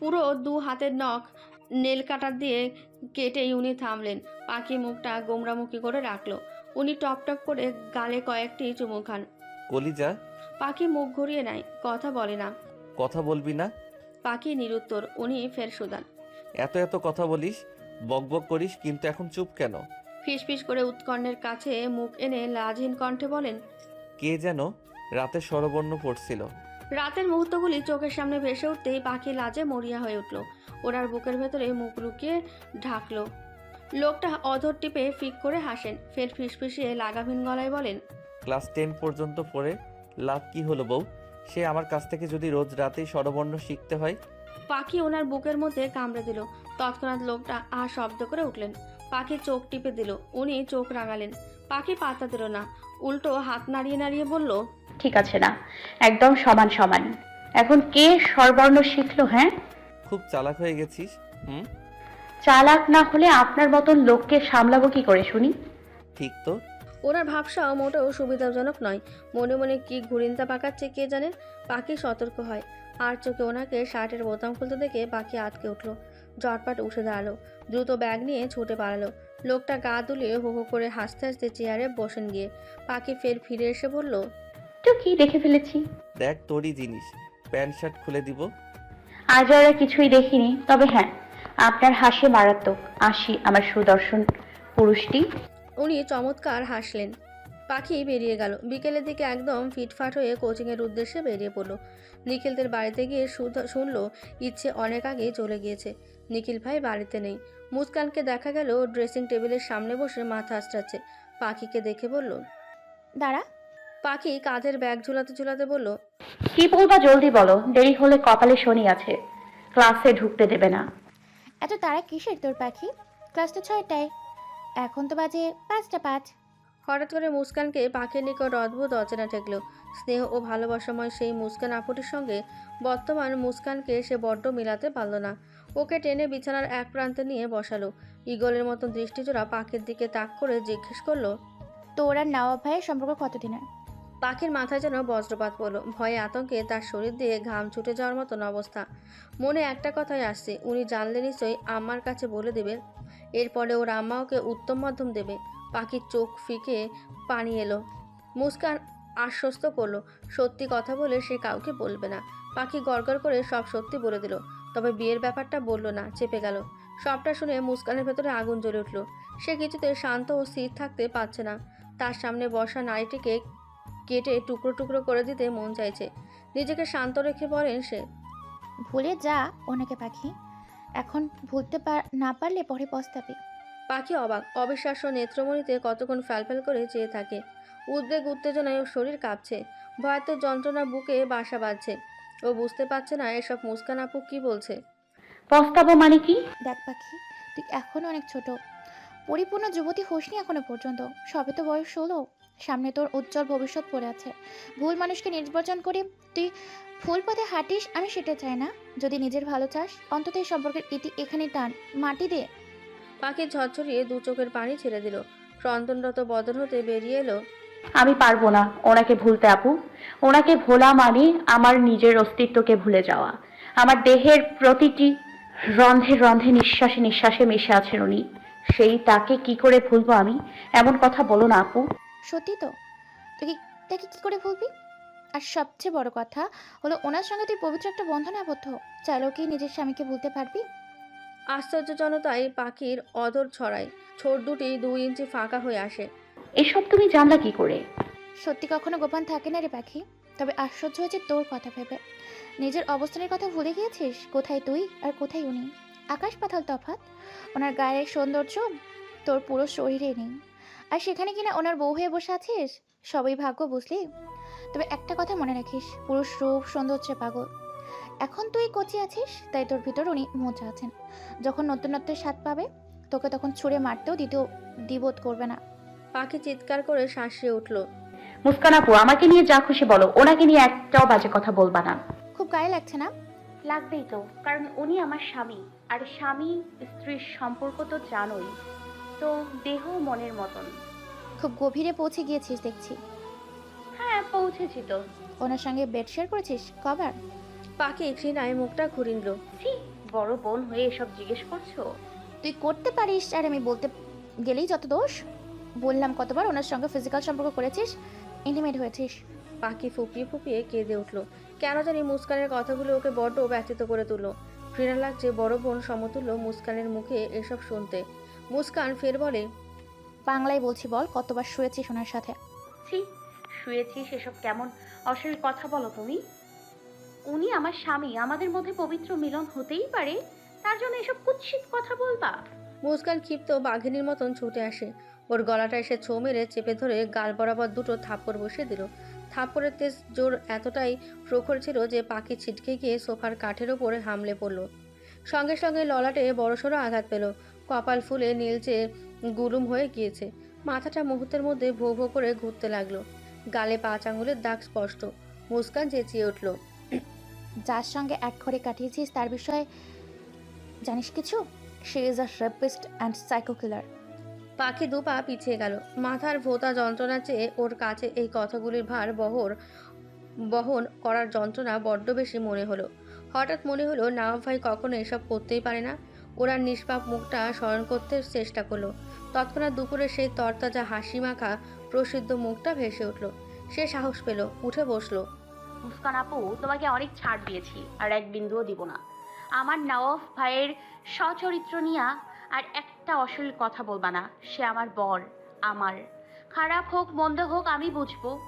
পুরো দু হাতের নখ নেল কাটার দিয়ে কেটেই উনি থামলেন। পাখি মুখটা গোমরামুখী করে রাখল। উনি টপ টপ করে গালে কয়েকটি চুমু খান। কলিজা? পাখি মুখ ঘুরিয়ে নেয় কথা বলে না। কথা বলবি না? পাখি নিরুত্তর উনি ফের সুদান এত এত কথা বলিস বকবক করিস কিন্তু এখন চুপ কেন? ফিসফিস করে উৎকর্ণের কাছে মুখ এনে লাজহীন কণ্ঠে বলেন কে যেন? রাতে স্বরবর্ণ পড়ছিল। রাতের মুহূর্তগুলি চোখের সামনে ভেসে উঠতেই পাখি লাজে মরিয়া হয়ে উঠল। ওনার বুকের ভেতরে মুখ লুকিয়ে ঢাকলো। লোকটা অধর টিপে ফিক করে হাসেন ফের ফিসফিসিয়ে লাগাভিন গলায় বলেন ক্লাস টেন পর্যন্ত পড়ে লাভ কি হলো বউ? সে আমার কাছ থেকে যদি রোজ রাতেই স্বরবর্ণ শিখতে হয়? পাখি ওনার বুকের মধ্যে কামড়ে দিল। তৎক্ষণাৎ লোকটা আ শব্দ করে উঠলেন। পাখি চোখ টিপে দিল। উনি চোখ রাঙালেন। পাখি পাতা দিল না। উল্টো হাত নাড়িয়ে নাড়িয়ে বলল ঠিক আছে না। একদম সমান সমান। এখন কে স্বরবর্ণ শিখলো হ্যাঁ? খুব চালাক হয়ে গেছিস হুম? চালাক না হলে আপনার মতন লোককে সামলাবো কি করে শুনি? ঠিক তো। ওনার ভাবসাও মোটেও সুবিধাজনক নয়। মনে মনে কি ঘুরিন্তা পাকাচ্ছে কে জানে? পাখি সতর্ক হয়। আর চোখে ওনাকে শার্টের বোতাম খুলতে দেখে পাখি আটকে উঠল। জটপাট উঠে দাঁড়াল। দ্রুত ব্যাগ নিয়ে ছুটে পালালো। লোকটা গা দুলিয়ে হো হো করে হাসতে হাসতে চেয়ারে বসেন গিয়ে। পাখি ফের ফিরে এসে বলল তো কি দেখে ফেলেছি? দেখ তোরই জিনিস। প্যান্ট শার্ট খুলে দিব। আজ আর কিছুই দেখিনি তবে হ্যাঁ আপনার হাসি মারাত্মক। আসি আমার সুদর্শন পুরুষটি। উনি চমৎকার হাসলেন। পাখি বেরিয়ে গেল। বিকেলের দিকে একদম ফিটফাট হয়ে কোচিংয়ের উদ্দেশ্যে বেরিয়ে পড়ল। নিখিলদের বাড়িতে গিয়ে শুনলো ইচ্ছে অনেক আগে চলে গিয়েছে। নিখিল ভাই বাড়িতে নেই। মুস্কানকে দেখা গেল ড্রেসিং টেবিলের সামনে বসে মাথা আঁচড়াচ্ছে পাখিকে দেখে বলল দাঁড়া পাখি কাঁধের ব্যাগ ঝুলাতে ঝুলাতে বলল কি বলবা জলদি বলো দেরি হলে কপালে শনি আছে। ক্লাসে ঢুকতে দেবে না। এত তারা কিসের তোর পাখি? ক্লাস তো ছয়টায়। এখন তো বাজে পাঁচটা পাঁচ। হঠাৎ করে মুস্কানকে পাখির নিকট অদ্ভুত অচেনা ঠেকল। স্নেহ ও ভালোবাসাময় সেই মুস্কান আপুটির সঙ্গে বর্তমান মুস্কানকে সে বড্ড মিলাতে পারল না। ওকে টেনে বিছানার এক প্রান্তে নিয়ে বসালো। ইগলের মতো দৃষ্টিজোড়া পাখির দিকে তাক করে জিজ্ঞেস করল তোর আর নবাব ভাইয়ের সম্পর্ক কতদিনের? পাখির মাথায় যেন বজ্রপাত পড়ল। ভয়ে আতঙ্কে তার শরীর দিয়ে ঘাম ছুটে যাওয়ার মতন অবস্থা। মনে একটা কথাই আসছে, উনি জানলে নিশ্চয়ই আম্মার কাছে বলে দেবে এরপরে ওর আম্মা ওকে উত্তম মাধ্যম দেবে। পাখির চোখ ফিকে পানি এলো। মুস্কান আশ্বস্ত করল, সত্যি কথা বলে সে কাউকে বলবে না। পাখি গড়গড় করে সব সত্যি বলে দিল, তবে বিয়ের ব্যাপারটা বলল না, চেপে গেল। সবটা শুনে মুস্কানের ভেতরে আগুন জ্বলে উঠল। সে কিছুতে শান্ত ও স্থির থাকতে পারছে না। তার সামনে বসা নারীটিকে কেটে টুকরো টুকরো করে দিতে মন চাইছে। নিজেকে শান্ত রেখে বলেন সে। ভুলে যা অনেকে পাখি। এখন ভুলতে পার না পারলে পরে পস্তাবে। পাখি অবাক। অবিশ্বাস্য নেত্রমণিতে কতক্ষণ ফ্যালফ্যাল করে চেয়ে থাকে। উদ্বেগ উত্তেজনায় ওর শরীর কাঁপছে। ভয়াত যন্ত্রণা বুকে বাসা বাঁধছে। ও বুঝতে পারছে না এসব মুস্কান আপু কি বলছে। পস্তাবো মানে কি? দেখ পাখি তুই এখনও অনেক ছোট। পরিপূর্ণ যুবতী হোসনি এখনও পর্যন্ত। সবে তো বয়স ষোলো। সামনে তোর উজ্জ্বল ভবিষ্যৎ পড়ে আছে। ভুল মানুষকে নির্বাচন করে তুই ফুল পথে হাঁটিস আমি সেটা চাই না। যদি নিজের ভালো চাস অন্তত এই সম্পর্কের ইতি এখানে টান মাটি দে। পাখি ঝরঝরিয়ে দু চোখের পানি ছেড়ে দিল। ক্রন্দনরত বদন হতে বেরিয়ে এলো। আমি পারব না ওনাকে ভুলতে আপু। ওনাকে ভোলা মানে আমার নিজের অস্তিত্বকে ভুলে যাওয়া। আমার দেহের প্রতিটি রন্ধে রন্ধে নিঃশ্বাসে নিঃশ্বাসে মিশে আছেন উনি। সেই তাকে কি করে ভুলবো আমি? এমন কথা বলো না আপু। সত্যি তো? তুই কি তাকে কী করে ভুলবি? আর সবচেয়ে বড় কথা হলো ওনার সঙ্গে তুই পবিত্র একটা বন্ধনে আবদ্ধ। চাইলেও কি নিজের স্বামীকে ভুলতে পারবি? আশ্চর্যজনতায় পাখির অদর ছড়ায়। ছোট দুটি দুই ইঞ্চি ফাঁকা হয়ে আসে। এসব তুমি জানলা কি করে? সত্যি কখনো গোপন থাকে না রে পাখি। তবে আশ্চর্য হয়েছে তোর কথা ভেবে। নিজের অবস্থানের কথা ভুলে গিয়েছিস? কোথায় তুই আর কোথায় উনি? আকাশ পাতাল তফাৎ? ওনার গায়ের সৌন্দর্য তোর পুরো শরীরে নেই। আর সেখানে কিনা ওনার বউ হয়ে বসে আছিস? সবই ভাগ্য বুঝলি। তবে একটা কথা মনে রাখিস পুরুষ রূপ সৌন্দর্যে পাগল। এখন তুই কচি আছিস তাই তোর ভিতর উনি মোচা আছেন। যখন নতুনত্বের স্বাদ পাবে তোকে তখন ছুঁড়ে মারতেও দ্বিতীয় দ্বিবোধ করবে না। পাখি চিৎকার করে শাঁসিয়ে উঠল। মুস্কান আপু আমাকে নিয়ে যা খুশি বলো ওনাকে নিয়ে একটাও বাজে কথা বলবা না। খুব গায়ে লাগছে না? লাগবেই তো কারণ উনি আমার স্বামী। আর স্বামী স্ত্রীর সম্পর্ক তো জানোই। তো দেহ মনের মতন। খুব গভীরে পৌঁছে গিয়েছিস দেখছি। হ্যাঁ পৌঁছেছি তো। ওনার সঙ্গে বেড শেয়ার করেছিস? কবার? পাখি ঘৃণায় মুখটা ঘুরিয়ে নিল। ছি বড় বোন হয়ে এসব জিজ্ঞেস করছ? তুই করতে পারিস আর আমি বলতে গেলেই যত দোষ। বললাম কতবার ওনার সঙ্গে ফিজিক্যাল সম্পর্ক করেছিস? ইন্টিমেট হয়েছিস। পাখি ফুপিয়ে ফুপিয়ে কেঁদে উঠল। কেন জানি মুস্কানের কথাগুলো ওকে বড্ড ব্যথিত করে তুলল। ঘৃণা লাগছে বড় বোন সমতুল্য মুস্কানের মুখে এসব শুনতে। মুস্কান ফের বলে বাংলায় বলছি বল কতবার শুয়েছিস ওনার সাথে? ছি শুয়েছিস এসব কেমন অশরীর কথা বলো তুমি। উনি আমার স্বামী আমাদের মধ্যে পবিত্র মিলন হতেই পারে। তার জন্য এসব কুৎসিত কথা বলবা। মুস্কান ক্ষিপ্ত বাঘিনীর মতন ছুটে আসে। ওর গলাটা এসে ছো মেরে চেপে ধরে গাল বরাবর দুটো থাপ্পড় বসিয়ে দিল। থাপ্পড়ের তেজ জোর এতটাই প্রখর ছিল যে পাখি ছিটকে গিয়ে সোফার কাঠের ওপরে হামলে পড়ল। সঙ্গে সঙ্গে ললাটে বড়সড় আঘাত পেল। কপাল ফুলে নীলচে গুলুম হয়ে গিয়েছে। মাথাটা মুহূর্তের মধ্যে ভো ভো করে ঘুরতে লাগল। গালে পাঁচ আঙুলের দাগ স্পষ্ট। মুস্কান চেঁচিয়ে উঠল যার সঙ্গে এক ঘরে কাটিয়েছিস তার বিষয়ে জানিস কিছু? সে is a rapist and psycho killer পাখি দু পা পিছিয়ে গেল। মাথার ভোতা যন্ত্রণা চেয়ে ওর কাছে এই কথাগুলির ভার বহর বহন করার যন্ত্রণা বড্ড বেশি মনে হলো। হঠাৎ মনে হলো নাও ভাই কখনো এসব করতেই পারে না। ওরা নিষ্পাপ মুখটা স্মরণ করতে চেষ্টা করল। তৎক্ষণাৎ দুপুরে সেই তরতাজা হাসি মাখা প্রসিদ্ধ মুখটা ভেসে উঠল। সে সাহস পেল, উঠে বসল। মুস্কান আপু, তোমাকে অনেক ছাড় দিয়েছি আর এক বিন্দুও দিব না। আমার নওয়াফ ভাইয়ের সচরিত্র নিয়া আর একটা অশ্লীল কথা বলবা না, সে আমার বর, আমার। খারাপ হোক, মন্দ হোক, আমি বুঝব।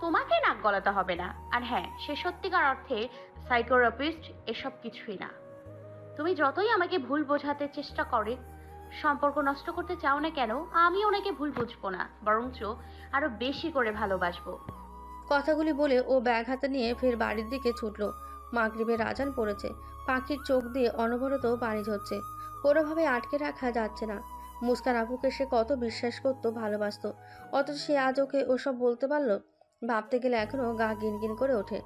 তোমাকে নাক গলাতে হবে না। আর হ্যাঁ সে সত্যিকার অর্থে সাইকোথেরাপিস্ট এসব কিছুই না। তুমি যতই আমাকে ভুল বোঝাতে চেষ্টা করে, সম্পর্ক নষ্ট করতে চাও না কেন, আমি ওনাকে ভুল বুঝব না, বরঞ্চ আরও বেশি করে ভালোবাসবো। কথাগুলি বলে ও ব্যাগ হাতে নিয়ে ফের বাড়ির দিকে ছুটল। মাগরিবের আজান পড়েছে। পাখির চোখ দিয়ে অনবরত পানি ঝরছে। কোনোভাবে আটকে রাখা যাচ্ছে না। মুস্কান আপুকে সে কত বিশ্বাস করতো, ভালোবাসতো। অথচ সে আজ ওকে ওসব বলতে পারল, ভাবতে গেলে এখনও গা গিনগিন করে ওঠে।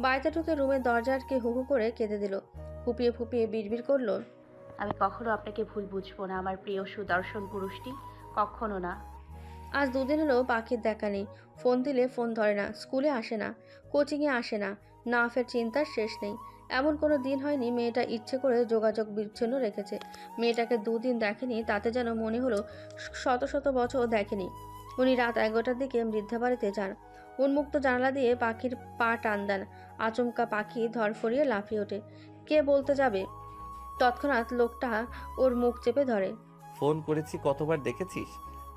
বাড়িতে ঢুকে রুমের দরজারকে হু হু করে কেঁদে দিল। ফুপিয়ে ফুপিয়ে বিড়বিড় করল? আমি কখনো আপনাকে ভুল বুঝব না, আমার প্রিয় সুদর্শন পুরুষটি। কখনো না। আজ দুদিন হলো পাখির দেখা নেই। ফোন দিলে ফোন ধরে না, স্কুলে আসে না, কোচিংয়ে আসে না না ফের চিন্তার শেষ নেই। এমন কোনো দিন হয়নি মেয়েটা ইচ্ছে করে যোগাযোগ বিচ্ছিন্ন রেখেছে। মেয়েটাকে দুদিন দেখেনি, তাতে যেন মনে হলো শত শত বছর দেখেনি। উনি রাত এগারোটার দিকে বৃদ্ধা বাড়িতে যান। উন্মুক্ত জানালা দিয়ে পাখির পা টান দেন। আচমকা পাখি ধরফরিয়ে লাফিয়ে ওঠে। কে বলতে যাবে? তৎক্ষণাৎ লোকটা ওর মুখ চেপে ধরে। ফোন করেছি কতবার দেখেছিস?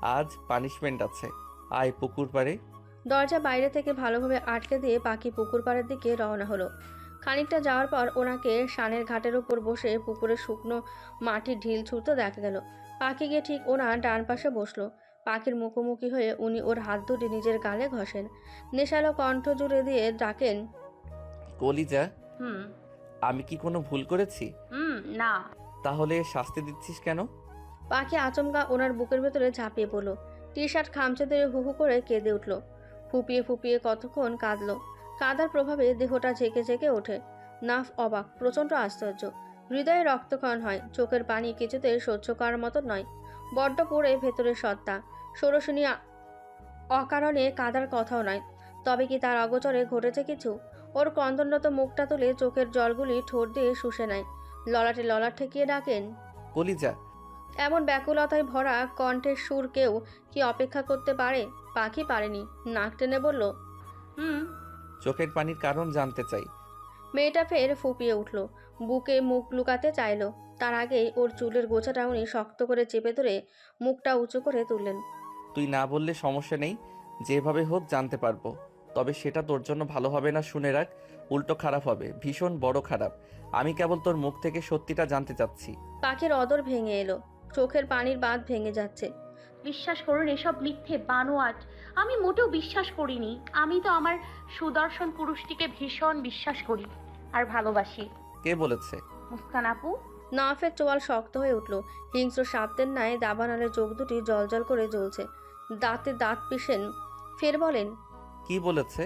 আজ পানিশমেন্ট আছে। আয় পুকুর পাড়ে। দরজা বাইরে থেকে ভালোভাবে আটকে দিয়ে পাখি পুকুর পাড়ের দিকে রওনা হলো। খানিকটা যাওয়ার পর ওনাকে সানের ঘাটের উপর বসে পুকুরে শুকনো মাটির ঢিল ছুঁড়তে দেখা গেল। পাখি গিয়ে ঠিক ওনার ডান পাশে বসল। পাখির মুখোমুখি হয়ে উনি ওর হাত দুটি নিজের গালে ঘষেন। নেশালো কণ্ঠ জুড়ে দিয়ে ডাকেন কলিজা। হুম। আমি কি কোনো ভুল করেছি? হুম না। তাহলে শাস্তি দিচ্ছিস কেন? পাখি আচমকা ওনার বুকের ভেতরে ঝাঁপিয়ে পড়ল। টি শার্ট খামচে ধরে হু হু করে কেঁদে উঠল। ফুপিয়ে ফুপিয়ে কতক্ষণ কাঁদলো। কাদার প্রভাবে দেহটা ঝেঁকে ঝেঁকে ওঠে। নাফ অবাক প্রচণ্ড আশ্চর্য। হৃদয়ে রক্তক্ষরণ হয় চোখের পানি কিছুতে সহ্য করার মতো নয়। বড্ড পড়ে ভেতরের সত্তা। ষোড়শনী অকারণে কাদার কথাও নয়। তবে কি তার অগোচরে ঘটেছে কিছু? ওর ক্রন্দনরত মুখটা তুলে চোখের জলগুলি ঠোঁট দিয়ে শুষে নেয়। ললাটে ললাট ঠেকিয়ে ডাকেন কলিজা। এমন ব্যাকুলতায় ভরা কণ্ঠের সুর কেউ কি অপেক্ষা করতে পারে? পাখি পারেনি নাক টেনে বলল হুম। চোখের পানির কারণ জানতে চাই। মেয়েটা ফের ফুপিয়ে উঠল বুকে মুখ লুকাতে চাইলো। তার আগেই ওর চুলের গোছাটা উনি শক্ত করে চেপে ধরে মুখটা উঁচু করে তুললেন। তুই না বললে সমস্যা নেই যেভাবে হোক জানতে পারব। তবে সেটা তোর জন্য ভালো হবে না শুনে রাখ। উল্টো খারাপ হবে ভীষণ বড় খারাপ। আমি কেবল তোর মুখ থেকে সত্যিটা জানতে চাচ্ছি। পাখির অদর ভেঙে এলো। চোখের পানির বাঁধ ভেঙে যাচ্ছে। বিশ্বাস করুন এসব মিথ্যে বানোয়াট। আমি মোটেও বিশ্বাস করিনি। আমি তো আমার সুদর্শন পুরুষটিকে ভীষণ বিশ্বাস করি আর ভালোবাসি। কে বলেছে? মুস্কান আপু? নাফের চোয়াল শক্ত হয়ে উঠল। হিংস্র সাপদের ন্যায় দাবানালের চোখ দুটি জলজল করে জ্বলছে। দাঁতে দাঁত পিষেন। ফের বলেন কি বলেছে?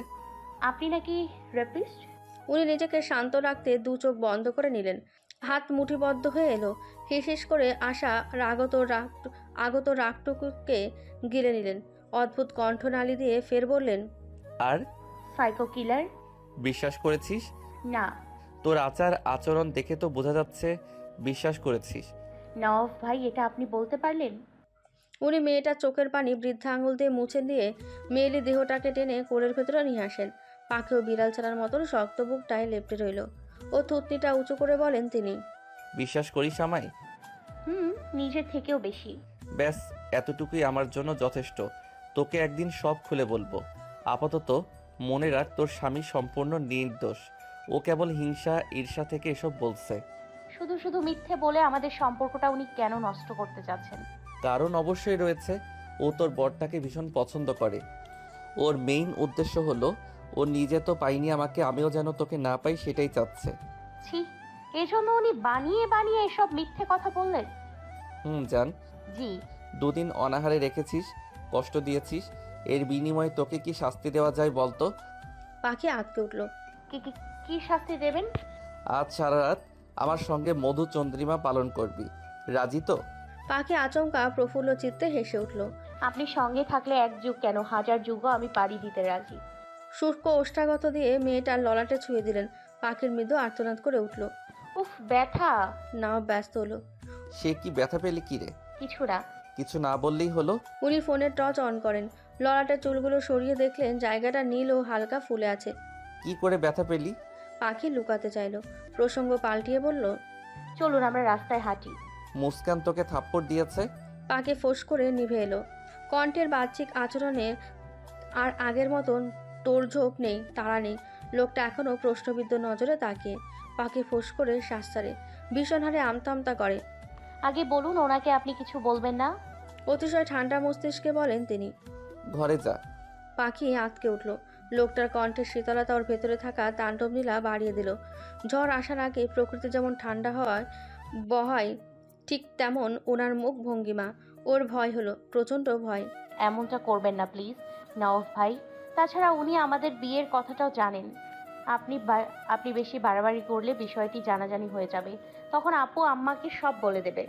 আপনি নাকি রেপিস্ট উনি নিজেকে শান্ত রাখতে দু চোখ বন্ধ করে নিলেন। হাত মুঠিবদ্ধ হয়ে এলো। হিস হিস করে আসা রাগত রাগ আগত রাগটুকুকে গিলে নিলেন। অদ্ভুত কণ্ঠনালী দিয়ে ফের বললেন আর? সাইকো কিলার বিশ্বাস করেছিস? না। তোর আচার আচরণ দেখে তো বোঝা যাচ্ছে বিশ্বাস করেছিস। নওয়াব ভাই এটা আপনি বলতে পারলেন? উনি মেয়েটার চোখের পানি বৃদ্ধা আঙুল দিয়ে মুছে দিয়ে মেয়েলি দেহটাকে টেনে কোলের ভেতরে নিয়ে আসেন। পাখেও বিড়াল ছাড়ার মতন শক্ত বুকটায় লেপটে রইল। ও থুতনিটা উঁচু করে বলেন তিনি। বিশ্বাস করিস আমায়? হুম নিজের থেকেও বেশি। ব্যাস এতটুকুই আমার জন্য যথেষ্ট। তোকে একদিন সব খুলে বলব। আপাতত মনে রাখ তোর স্বামী সম্পূর্ণ নির্দোষ। ও কেবল হিংসা ঈর্ষা থেকে এসব বলছে। শুধু শুধু মিথ্যে বলে আমাদের সম্পর্কটা উনি কেন নষ্ট করতে চাচ্ছেন? কারণ অবশ্যই রয়েছে ও তোর বরটাকে ভীষণ পছন্দ করে। ওর মেইন উদ্দেশ্য হলো ও নিজে তো পাইনি আমাকে আমিও যেন তোকে না পাই সেটাই চাচ্ছে। ছি এজন্য উনি বানিয়ে বানিয়ে এসব মিথ্যে কথা বললেন। হুম জান। জি। দুদিন অনাহারে রেখেছিস কষ্ট দিয়েছিস এর বিনিময়ে তোকে কি শাস্তি দেওয়া যায় বলতো? পাখি আটকে উঠল। কি কি কি শাস্তি দেবেন? আজ সারা রাত আমার সঙ্গে মধু চন্দ্রিমা পালন করবি। রাজি তো? পাখি আচমকা প্রফুল্ল চিত্তে হেসে উঠল আপনি সঙ্গে থাকলে এক যুগ কেন? হাজার যুগও আমি পাড়ি দিতে রাজি। শুষ্ক ওষ্ঠাগত দিয়ে মেয়েটার ললাটে ছুঁয়ে দিলেন পাখির মৃদু আর্তনাদ করে উঠল। উফ ব্যথা! নাও ব্যস্ত হলো। সে কি ব্যথা পেলে কি রে? কিছু না। কিছু না বললেই হলো? উনি ফোনের টর্চ অন করেন ললাটের চুলগুলো সরিয়ে দেখলেন জায়গাটা নীল ও হালকা ফুলে আছে। কি করে ব্যথা পেলি? পাখি লুকাতে চাইল প্রসঙ্গ পাল্টিয়ে বলল চলুন আমরা রাস্তায় হাঁটি। মুস্কান তোকে থাপ্পড় দিয়েছে। পাকে ফোঁস করে নিভে এলো। কণ্ঠের বাহ্যিক আচরণে আর আগের মতন তোড়ঝোঁক নেই তাড়া নেই। লোকটা এখনও প্রশ্নবিদ্ধ নজরে তাকিয়ে পাকে ফোঁস করে শ্বাস ছাড়ে ভীষণ হারে আমতা আমতা করে। আগে বলুন ওনাকে আপনি কিছু বলবেন না? অতিশয় ঠান্ডা মস্তিষ্কে বলেন তিনি। ঘরে যা। পাখি আঁতকে উঠল। লোকটার কণ্ঠের শীতলতা ওর ভেতরে থাকা তাণ্ডব নীলা বাড়িয়ে দিল। ঝড় আসার আগে প্রকৃতি যেমন ঠান্ডা হওয়ায় বহায় ঠিক তেমন ওনার মুখ ভঙ্গিমা। ওর ভয় হলো প্রচণ্ড ভয়। এমনটা করবেন না প্লিজ নওয়াজ ভাই। তাছাড়া উনি আমাদের বিয়ের কথাটাও জানেন। আপনি বা- আপনি বেশি বাড়াবাড়ি করলে বিষয়টি জানাজানি হয়ে যাবে। তখন আপু আম্মাকে সব বলে দেবে।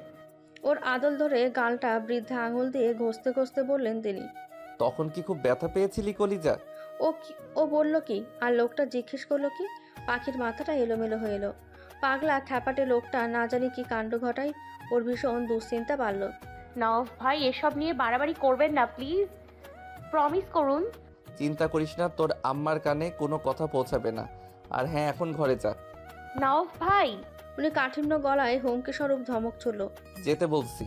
ওর আদল ধরে গালটা বৃদ্ধা আঙুল দিয়ে ঘষতে ঘষতে বললেন তিনি। তখন কি খুব ব্যথা পেয়েছিলি কলিজা? ও কি ও বলল কি আর লোকটা জিজ্ঞেস করল কি? পাখির মাথাটা এলোমেলো হয়ে এলো। পাগলা খ্যাপাটে লোকটা না জানি কি কাণ্ড ঘটায় ওর ভীষণ দুশ্চিন্তা বাড়ল। নওয়াজ ভাই এসব নিয়ে বাড়াবাড়ি করবেন না প্লিজ। প্রমিস করুন। চিন্তা করিস না তোর আম্মার কানে কোনো কথা পৌঁছাবে না। আর হ্যাঁ এখন ঘরে যা। নওয়াজ ভাই। উনি কাঠিন্য গলায় হুমকি স্বরূপ ধমক ছুড়ল। যেতে বলছি।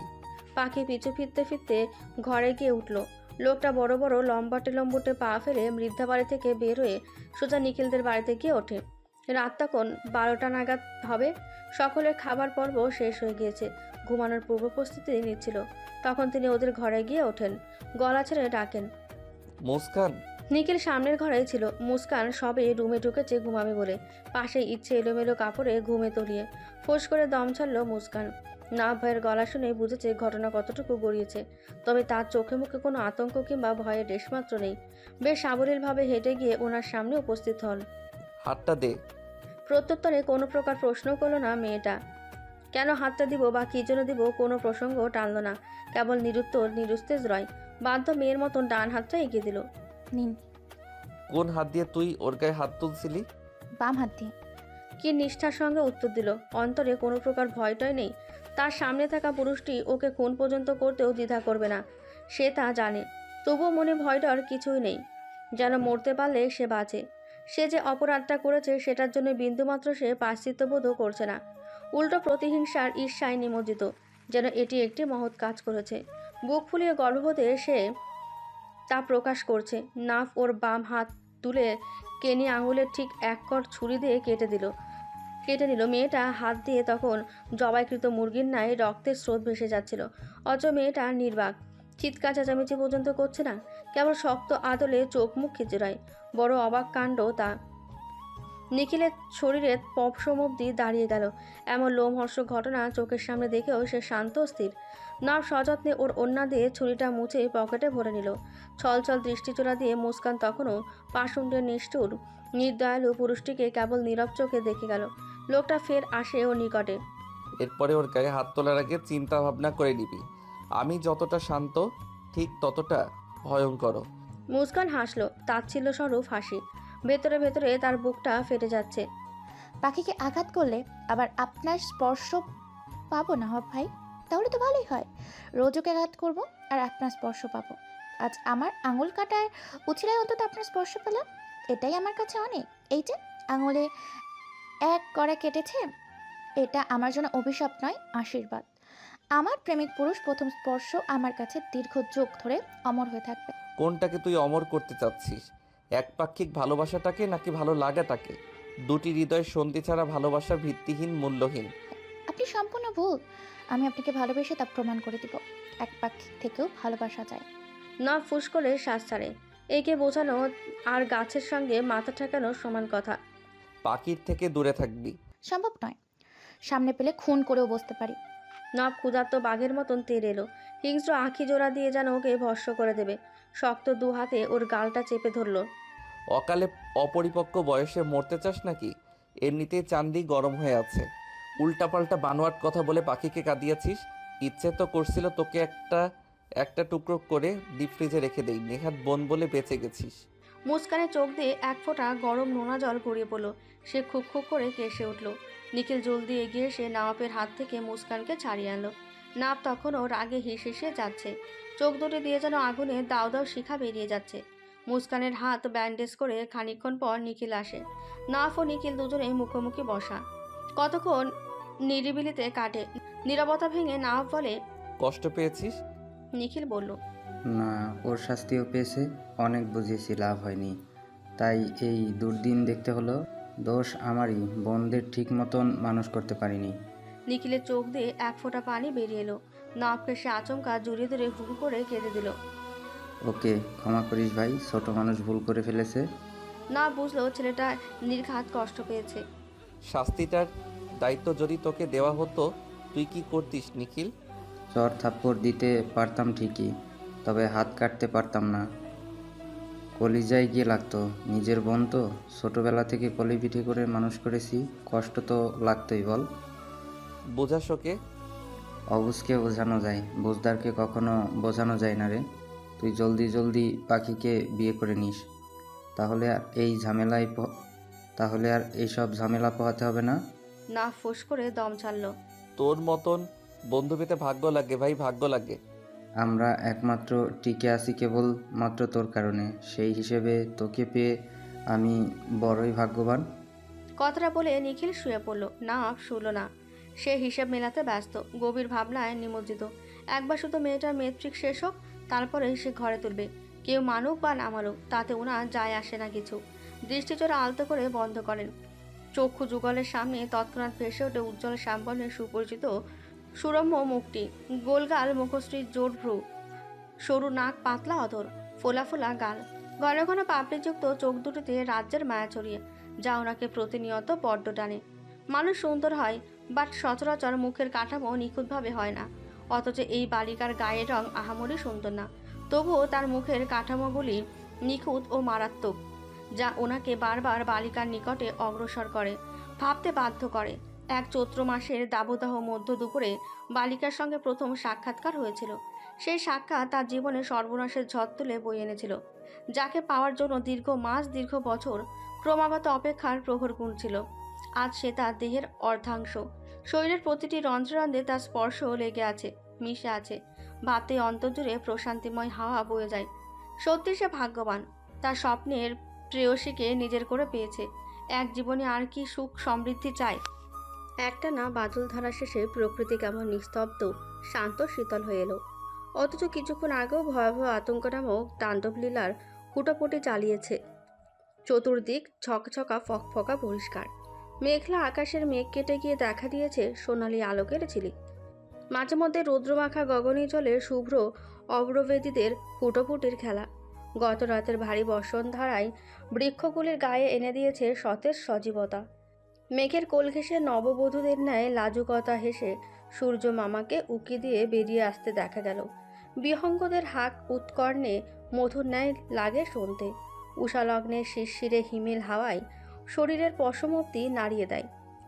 পাখি পিছু ফিরতে ফিরতে ঘরে গিয়ে উঠল। লোকটা বড় বড় লম্বাটে লম্বটে পা ফেলে বৃদ্ধা বাড়ি থেকে বের হয়ে সোজা নিখিলদের বাড়িতে গিয়ে ওঠে। রাত তখন বারোটা নাগাদ হবে। সকলের খাবার পর্ব শেষ হয়ে গিয়েছে। ঘুমানোর পূর্ব প্রস্তুতি নিচ্ছিল। তখন তিনি ওদের ঘরে গিয়ে ওঠেন। গলা ছেড়ে ডাকেন। মুস্কান? নিখিল সামনের ঘরেই ছিল। মুস্কান সবে রুমে ঢুকেছে ঘুমাবে বলে। পাশে ইচ্ছে এলোমেলো কাপড়ে ঘুমে তলিয়ে ফোঁস করে দম ছাড়ল মুস্কান। না ভয়ের গলা শুনে বুঝেছে ঘটনা কতটুকু গড়িয়েছে। তবে তার চোখে মুখে কোনো আতঙ্ক কিংবা ভয়ের রেশমাত্র নেই। বেশ সাবলীলভাবে হেঁটে গিয়ে ওনার সামনে উপস্থিত হন। হাতটা দে। প্রত্যুত্তরে কোনো প্রকার প্রশ্ন করল না মেয়েটা। কেন হাতটা দিব বা কী জন্য দিব কোনো প্রসঙ্গ টানল না। কেবল নিরুত্তর নিরুস্তেজ রয়। বাধ্য মেয়ের মতন ডান হাতটা এগিয়ে দিল। নিন। কোন হাত দিয়ে তুই ওর গায়ে হাত তুলছিলি? বাম হাত দিয়ে। কি নিষ্ঠার সঙ্গে উত্তর দিল। অন্তরে কোনো প্রকার ভয়টয় নেই। তার সামনে থাকা পুরুষটি ওকে খুন পর্যন্ত করতেও দ্বিধা করবে না। সে তা জানে। তবুও মনে ভয়টার কিছুই নেই। যেন মরতে পারলে সে বাঁচে। সে যে অপরাধটা করেছে সেটার জন্য বিন্দুমাত্র সে পাশ্চিত্যবোধও করছে না। উল্টো প্রতিহিংসার ঈর্ষায় নিমজ্জিত, যেন এটি একটি মহৎ কাজ করেছে। বুক ফুলিয়ে গর্ভবতী সে তা প্রকাশ করছে। নাফ ওর বাম হাত তুলে কেনি আঙুলের ঠিক এক কর ছুরি দিয়ে কেটে দিল। কেটে নিল মেয়েটা হাত দিয়ে তখন জবাইকৃত মুরগির ন্যায় রক্তের স্রোত ভেসে যাচ্ছিল। অথচ মেয়েটা নির্বাক। চিৎকার চেঁচামেচি পর্যন্ত করছে না। কেবল শক্ত আদলে চোখ মুখ খিচুড়ায়। বড় অবাক কাণ্ড তা। নিখিলের শরীরে পপসম অব্দি দাঁড়িয়ে গেল। এমন লোমহর্ষক ঘটনা চোখের সামনে দেখেও সে শান্ত স্থির। নব সযত্নে ওর অন্যা দিয়ে ছুরিটা মুছে পকেটে ভরে নিল। ছলছল দৃষ্টিচোরা দিয়ে মুস্কান তখনও পাশুণ্ডের নিষ্ঠুর নির্দয়ালু পুরুষটিকে কেবল নীরব চোখে দেখে গেল। লোকটা ফের আসে ও নিকটে। এরপরে ওর গায়ে হাত তোলার আগে চিন্তা ভাবনা করে নিবি। আমি যতটা শান্ত ঠিক ততটা ভয়ঙ্কর। মুস্কান হাসলো তাচ্ছিল্য স্বরূপ হাসি। ভেতরে ভেতরে তার বুকটা ফেটে যাচ্ছে। পাখিকে আঘাত করলে আবার আপনার স্পর্শ পাবো না হব ভাই। তাহলে তো ভালোই হয়। রোজকে আঘাত করব আর আপনার স্পর্শ পাবো। আজ আমার আঙুল কাটার উছিলায় অন্তত আপনার স্পর্শ পেলাম। এটাই আমার কাছে অনেক। এই যে আঙুলে এক করা কেটেছে। এটা আমার জন্য অভিশাপ নয় আশীর্বাদ। আমার প্রেমিক পুরুষ প্রথম স্পর্শ আমার কাছে দীর্ঘ যুগ ধরে অমর হয়ে থাকবে। কোনটাকে তুই অমর করতে চাচ্ছিস? একপাক্ষিক ভালোবাসাটাকে নাকি ভালো লাগাটাকে? দুটি হৃদয়ের সন্ধি ছাড়া ভালোবাসা ভিত্তিহীন মূল্যহীন। আপনি সম্পূর্ণ ভুল। আমি আপনাকে ভালোবেসে তা প্রমাণ করে দিব। এক পাক্ষিক থেকেও ভালোবাসা যায়। না ফুস করে শ্বাস ছাড়ে। একে বোঝানো আর গাছের সঙ্গে মাথা ঠেকানো সমান কথা। পাখির থেকে দূরে থাকবি। সম্ভব নয়। সামনে পেলে খুন করেও বসতে পারি। নব ক্ষুধার্ত বাঘের মতন তের এলো। হিংস্র আখি জোড়া দিয়ে যেন ওকে ভস্য করে দেবে। শক্ত দু হাতে ওর গালটা চেপে ধরলো। অকালে অপরিপক্ক বয়সে মরতে চাস নাকি? এমনিতেই চান্দি গরম হয়ে আছে। উল্টাপাল্টা বানোয়াট কথা বলে পাখিকে কাঁদিয়েছিস? ইচ্ছে তো করছিল তোকে একটা একটা টুকরো করে ডিপ ফ্রিজে রেখে দেই। নেহাত বোন বলে বেঁচে গেছিস। মুস্কানে চোখ দিয়ে এক ফোঁটা গরম নোনা জল গড়িয়ে পড়ল। সে খুব খুব করে কেসে উঠল। নিখিল জলদি এগিয়ে এসে নাওয়াপের হাত থেকে মুস্কানকে ছাড়িয়ে আনলো। নাপ তখনও রাগে হিস হিসে যাচ্ছে। চোখ দুটি দিয়ে যেন আগুনে দাও দাও শিখা বেরিয়ে যাচ্ছে। মুস্কানের হাত ব্যান্ডেজ করে খানিকক্ষণ পর নিখিল আসে। নাফ ও নিখিল দুজনেই মুখোমুখি বসা। কতক্ষণ নিরিবিলিতে কাটে। নীরবতা ভেঙে নাফ বলে কষ্ট পেয়েছিস? নিখিল বলল না ওর শাস্তিও পেয়েছে। অনেক বুঝিয়েছি লাভ হয়নি। তাই এই দুর্দিন দেখতে হলো। দোষ আমারই। বোনদের ঠিক মতন মানুষ করতে পারিনি। নিখিলের চোখ দিয়ে এক ফোঁটা পানি বেরিয়ে এলো। নাফকে সে আচমকা জড়িয়ে ধরে হুহু করে কেঁদে দিল। ওকে ক্ষমা করিস ভাই ছোট মানুষ ভুল করে ফেলেছে। না বুঝলো ছেলেটা নির্ঘাত কষ্ট পেয়েছে। শাস্তিটার দায়িত্ব যদি তোকে দেওয়া হতো তুই কি করতিস নিখিল? চর থাপ্পড় দিতে পারতাম ঠিকই তবে হাত কাটতে পারতাম না। কলিজায় গিয়ে লাগতো নিজের বোন তো। ছোটবেলা থেকে কলি পিঠে করে মানুষ করেছি কষ্ট তো লাগতোই বল। বোঝাস ওকে? অবুজকে বোঝানো যায়। বুঝদারকে কখনো বোঝানো যায় না রে। তুই জলদি জলদি পাখিকে বিয়ে করে নিস। তাহলে আর এই ঝামেলায় তাহলে আর এইসব ঝামেলা পোহাতে হবে না? না ফুস করে দম ছাড়লো। তোর মতন বন্ধু পেতে ভাগ্য লাগে ভাই ভাগ্য লাগে। আমরা একমাত্র টিকে আছি কেবল মাত্র তোর কারণে। সেই হিসেবে তোকে পেয়ে আমি বড়ই ভাগ্যবান। কথাটা বলে নিখিল শুয়ে পড়ল। না শুল না। সে হিসেব মেলাতে ব্যস্ত। গভীর ভাবনায় নিমজ্জিত। একবার শুধু মেয়েটার মেট্রিক শেষ হোক তারপরে সে ঘরে তুলবে। কেউ মানুক বা না মানুক, তাতে ওনার যায় আসে না কিছু। দৃষ্টিচোরা আলতো করে বন্ধ করেন। চক্ষু যুগলের সামনে তৎক্ষণাৎ ভেসে ওঠে উজ্জ্বল শ্যামবর্ণের সুপরিচিত সুরম্য মুখটি। গোলগাল মুখশ্রী জোর ভ্রু। সরু নাক পাতলা অধর, ফোলা ফোলা গাল। ঘন ঘন পাপড়িযুক্ত চোখ দুটিতে রাজ্যের মায়া ছড়িয়ে, যা ওনাকে প্রতিনিয়ত বড্ড টানে। মানুষ সুন্দর হয় বাট সচরাচর মুখের কাঠামো নিখুঁতভাবে হয় না। অথচ এই বালিকার গায়ের রং আহামরি সুন্দর না। তবুও তার মুখের কাঠামোগুলি নিখুঁত ও মারাত্মক, যা ওনাকে বারবার বালিকার নিকটে অগ্রসর করে, ভাবতে বাধ্য করে। এক চৈত্র মাসের দাবদাহ মধ্য দুপুরে বালিকার সঙ্গে প্রথম সাক্ষাৎকার হয়েছিল। সেই সাক্ষাৎ তার জীবনে সর্বনাশের ঝড় তুলে বয়ে এনেছিল, যাকে পাওয়ার জন্য দীর্ঘ মাস, দীর্ঘ বছর ক্রমাগত অপেক্ষার প্রহর গুনছিল। আজ সে তার দেহের অর্ধাংশ শরীরের প্রতিটি রন্ধ্রে তার স্পর্শ লেগে আছে, মিশে আছে। ভাবতে অন্তর্জুড়ে প্রশান্তিময় হাওয়া বয়ে যায়। সত্যি সে ভাগ্যবান। তার স্বপ্নের প্রেয়সীকে নিজের করে পেয়েছে। এক জীবনে আর কি সুখ সমৃদ্ধি চায়? একটা না, বাদল ধারা শেষে প্রকৃতি কেমন নিস্তব্ধ, শান্ত, শীতল হয়ে এলো। অথচ কিছুক্ষণ আগেও ভয়াবহ আতঙ্ক নামক তাণ্ডব লীলার হুটোপুটি চালিয়েছে। চতুর্দিক ছকছকা, ফকফকা পরিষ্কার। মেঘলা আকাশের মেঘ কেটে গিয়ে দেখা দিয়েছে সোনালি আলোকের ঝিলিক মাঝে মধ্যে রৌদ্রমাখা গগনী জলে শুভ্র অগ্রবেদীদের হুটোপুটির খেলা। গত রাতের ভারী বসনধারায় বৃক্ষগুলির গায়ে এনে দিয়েছে সতেজ সজীবতা। মেঘের কোল ঘেঁষে নববধূদের ন্যায় লাজুকতা হেসে সূর্য মামাকে উকি দিয়ে বেরিয়ে আসতে দেখা গেল। বিহঙ্গদের হাক উৎকর্ণে মধুর ন্যায় লাগে শুনতে। উষালগ্নের শিরশিরে হিমেল হাওয়ায় শরীরের পশম নাড়িয়ে দেয়।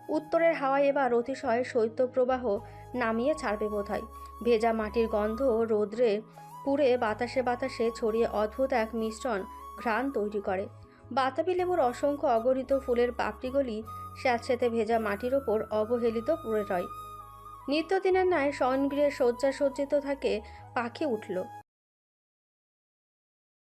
উত্তরের হাওয়ায় এবার অতিশয় শৈত্যপ্রবাহ নামিয়ে ছাড়বে বোধহয়। ভেজা মাটির গন্ধ রোদ্রে পুড়ে বাতাসে বাতাসে ছড়িয়ে অদ্ভুত এক মিশ্রণ ঘ্রাণ তৈরি করে। বাতাবি লেবুর অসংখ্য অগণিত ফুলের পাপড়িগুলি স্যাঁতস্যাঁতে ভেজা মাটির ওপর অবহেলিত পড়ে রয়। নিত্যদিনের ন্যায় স্বয়ংগৃহে শয্যা সজ্জিত থাকে পাখি উঠল।